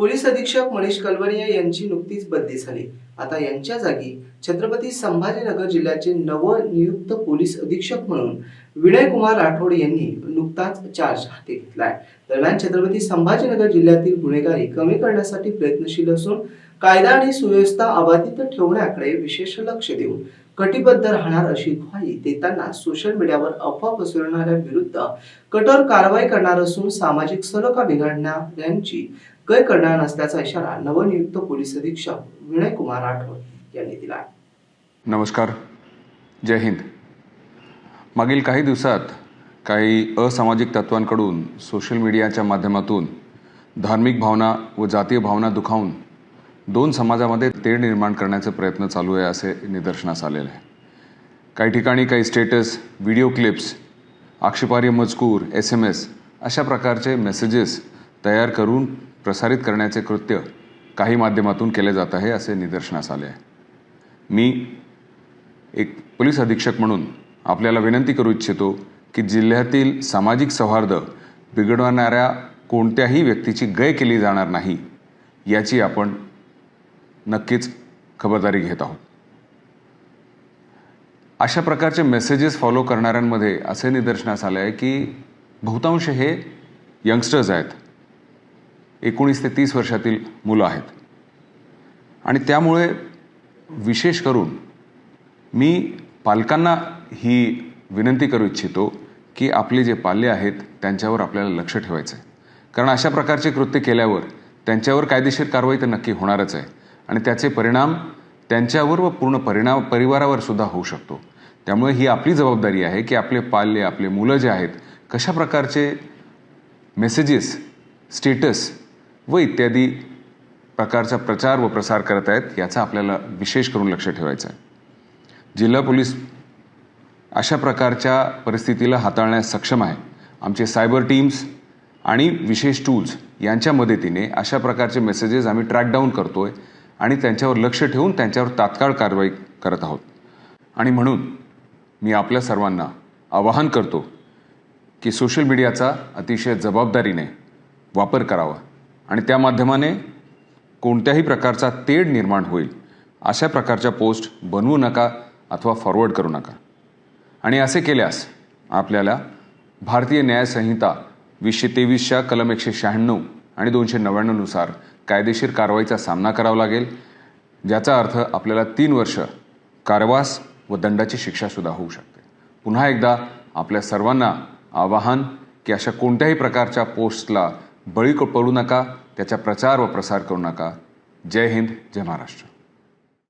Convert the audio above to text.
Police अधीक्षक मनीष कलवरिया यांची नुकतीच बदली झाली. आता यांच्या जागी छत्रपती संभाजीनगर जिल्ह्याचे नवनियुक्त पोलीस अधीक्षक म्हणून विनय कुमार राठोड यांनी नुकताच चार्ज हाती घेतलाय दरम्यान छत्रपती संभाजीनगर जिल्ह्यातील गुन्हेगारी कमी करण्यासाठी प्रयत्नशील असून कायदा आणि सुव्यवस्था अबाधित ठेवण्याकडे विशेष लक्ष देऊन कटिबद्ध राहणार अशी ग्वाही देताना सोशल मीडियावर अफवा पसरवणाऱ्या विरुद्ध कठोर कारवाई करणार असून सामाजिक सलोखा बिघडणाऱ्यांची गय करणार नसल्याचा इशारा नवनियुक्त पोलीस अधीक्षक विनय कुमार राठोड यांनी दिला नमस्कार. जय हिंद. मागील काही दिवसात काही असामाजिक तत्वांकडून सोशल मीडियाच्या माध्यमातून धार्मिक भावना व जातीय भावना दुखावून दोन समाजामध्ये तेढ निर्माण करण्याचे प्रयत्न चालू आहे असे निदर्शनास आलेले आहे. काही ठिकाणी काही स्टेटस व्हिडिओ क्लिप्स आक्षेपार्ह मजकूर एस एम एस अशा प्रकारचे मेसेजेस तयार करून प्रसारित करण्याचे कृत्य काही माध्यमातून केले जात आहे असे निदर्शनास आले आहे. मी एक पोलीस अधीक्षक म्हणून आपल्याला विनंती करू इच्छितो की जिल्ह्यातील सामाजिक सौहार्द बिघडवणाऱ्या कोणत्याही व्यक्तीची गय केली जाणार नाही याची आपण नक्कीच खबरदारी घेत आहोत. अशा प्रकारचे मेसेजेस फॉलो करणाऱ्यांमध्ये असे निदर्शनास आलं आहे की बहुतांश हे यंगस्टर्स आहेत. एकोणीस ते तीस वर्षातील मुलं आहेत. आणि त्यामुळे विशेष करून मी पालकांना ही विनंती करू इच्छितो की आपले जे पाल्य आहेत त्यांच्यावर आपल्याला लक्ष ठेवायचं आहे कारण अशा प्रकारचे कृत्य केल्यावर त्यांच्यावर कायदेशीर कारवाई तर नक्की होणारच आहे. आणि त्याचे परिणाम त्यांच्यावर व पूर्ण परिणाम परिवारावर सुद्धा होऊ शकतो. त्यामुळे ही आपली जबाबदारी आहे की आपले पाल्य आपले मुलं जे आहेत कशा प्रकारचे मेसेजेस स्टेटस व इत्यादी प्रकारचा प्रचार व प्रसार करत आहेत याचा आपल्याला विशेष करून लक्ष ठेवायचं आहे. जिल्हा पोलीस अशा प्रकारच्या परिस्थितीला हाताळण्यास सक्षम आहे. आमचे सायबर टीम्स आणि विशेष टूल्स यांच्या मदतीने अशा प्रकारचे मेसेजेस आम्ही ट्रॅक डाऊन आहे आणि त्यांच्यावर लक्ष ठेवून त्यांच्यावर तात्काळ कारवाई करत आहोत. आणि म्हणून मी आपल्या सर्वांना आवाहन करतो की सोशल मीडियाचा अतिशय जबाबदारीने वापर करावा आणि त्या माध्यमाने कोणत्याही प्रकारचा तेढ निर्माण होईल अशा प्रकारच्या पोस्ट बनवू नका अथवा फॉरवर्ड करू नका. आणि असे केल्यास आपल्याला भारतीय न्यायसंहिता वीसशे तेवीसच्या कलम एकशे शहाण्णव आणि दोनशे नव्याण्णवनुसार कायदेशीर कारवाईचा सामना करावा लागेल ज्याचा अर्थ आपल्याला तीन वर्ष कारावास व दंडाची शिक्षासुद्धा होऊ शकते. पुन्हा एकदा आपल्या सर्वांना आवाहन की अशा कोणत्याही प्रकारच्या पोस्टला बळी पडू नका त्याचा प्रचार व प्रसार करू नका. जय हिंद जय महाराष्ट्र.